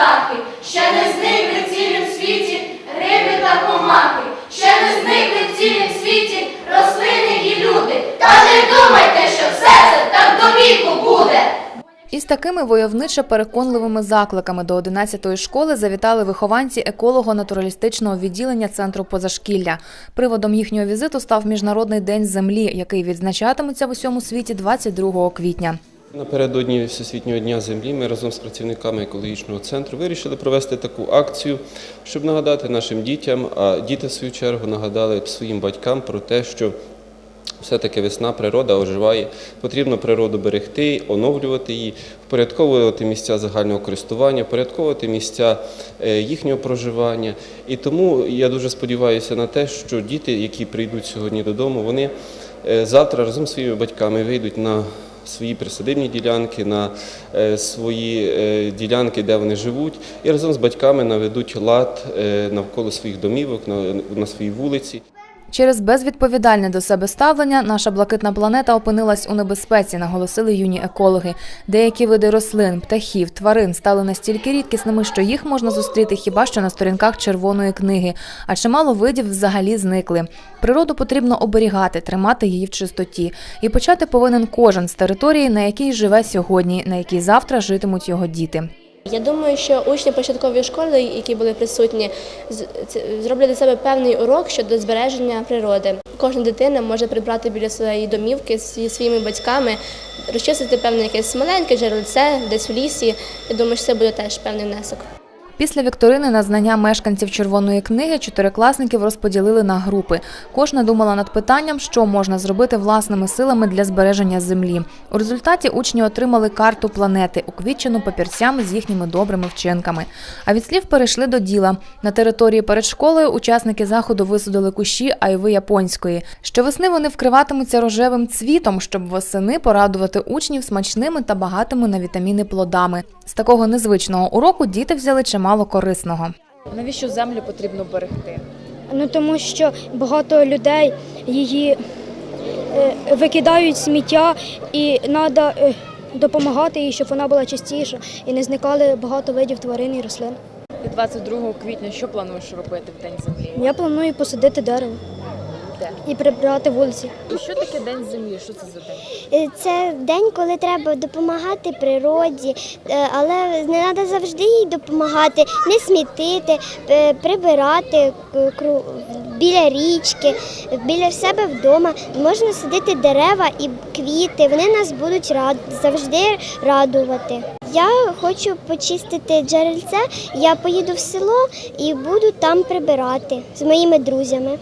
птахи, ще не зникли в світі риби та комахи, ще не зникли в світі рослини і люди. Та не думайте, що все це так до віку буде. Із такими войовничо-переконливими закликами до 11-ї школи завітали вихованці еколого-натуралістичного відділення центру позашкілля. Приводом їхнього візиту став Міжнародний день землі, який відзначатиметься в усьому світі 22 квітня. Напередодні Всесвітнього дня землі ми разом з працівниками екологічного центру вирішили провести таку акцію, щоб нагадати нашим дітям, а діти в свою чергу нагадали своїм батькам про те, що все-таки весна, природа оживає, потрібно природу берегти, оновлювати її, впорядковувати місця загального користування, впорядковувати місця е, їхнього проживання. І тому я дуже сподіваюся на те, що діти, які прийдуть сьогодні додому, вони е, завтра разом з своїми батьками вийдуть на свої присадибні ділянки, на е, свої е, ділянки, де вони живуть, і разом з батьками наведуть лад е, навколо своїх домівок, на, на своїй вулиці. Через безвідповідальне до себе ставлення наша блакитна планета опинилась у небезпеці, наголосили юні екологи. Деякі види рослин, птахів, тварин стали настільки рідкісними, що їх можна зустріти хіба що на сторінках червоної книги, а чимало видів взагалі зникли. Природу потрібно оберігати, тримати її в чистоті. І почати повинен кожен з території, на якій живе сьогодні, на якій завтра житимуть його діти. Я думаю, що учні початкової школи, які були присутні, зроблять для себе певний урок щодо збереження природи. Кожна дитина може прибрати біля своєї домівки зі своїми батьками, розчистити певне якесь маленьке джерельце десь в лісі. Я думаю, що це буде теж певний внесок. Після вікторини на знання мешканців червоної книги чотирикласників розподілили на групи. Кожна думала над питанням, що можна зробити власними силами для збереження землі. У результаті учні отримали карту планети, уквітчену папірцями з їхніми добрими вчинками. А від слів перейшли до діла. На території перед школою учасники заходу висадили кущі айви японської. Щовесни вони вкриватимуться рожевим цвітом, щоб восени порадувати учнів смачними та багатими на вітаміни плодами. З такого незвичного уроку діти взяли чимало корисного. Навіщо землю потрібно берегти? Ну тому що багато людей її е, викидають сміття, і треба допомагати їй, щоб вона була чистіша і не зникали багато видів тварин і рослин. І 22 квітня що плануєш робити в День землі? Я планую посадити дерево Де? і прибрати вулиці. І що таке День землі? Що це за день? Е, Це день, коли треба допомагати природі, е, але не треба завжди їй допомагати, не смітити, е, прибирати біля річки, біля себе вдома. Можна садити дерева і квіти, вони нас будуть рад, завжди радувати. Я хочу почистити джерельце, я поїду в село і буду там прибирати з моїми друзями.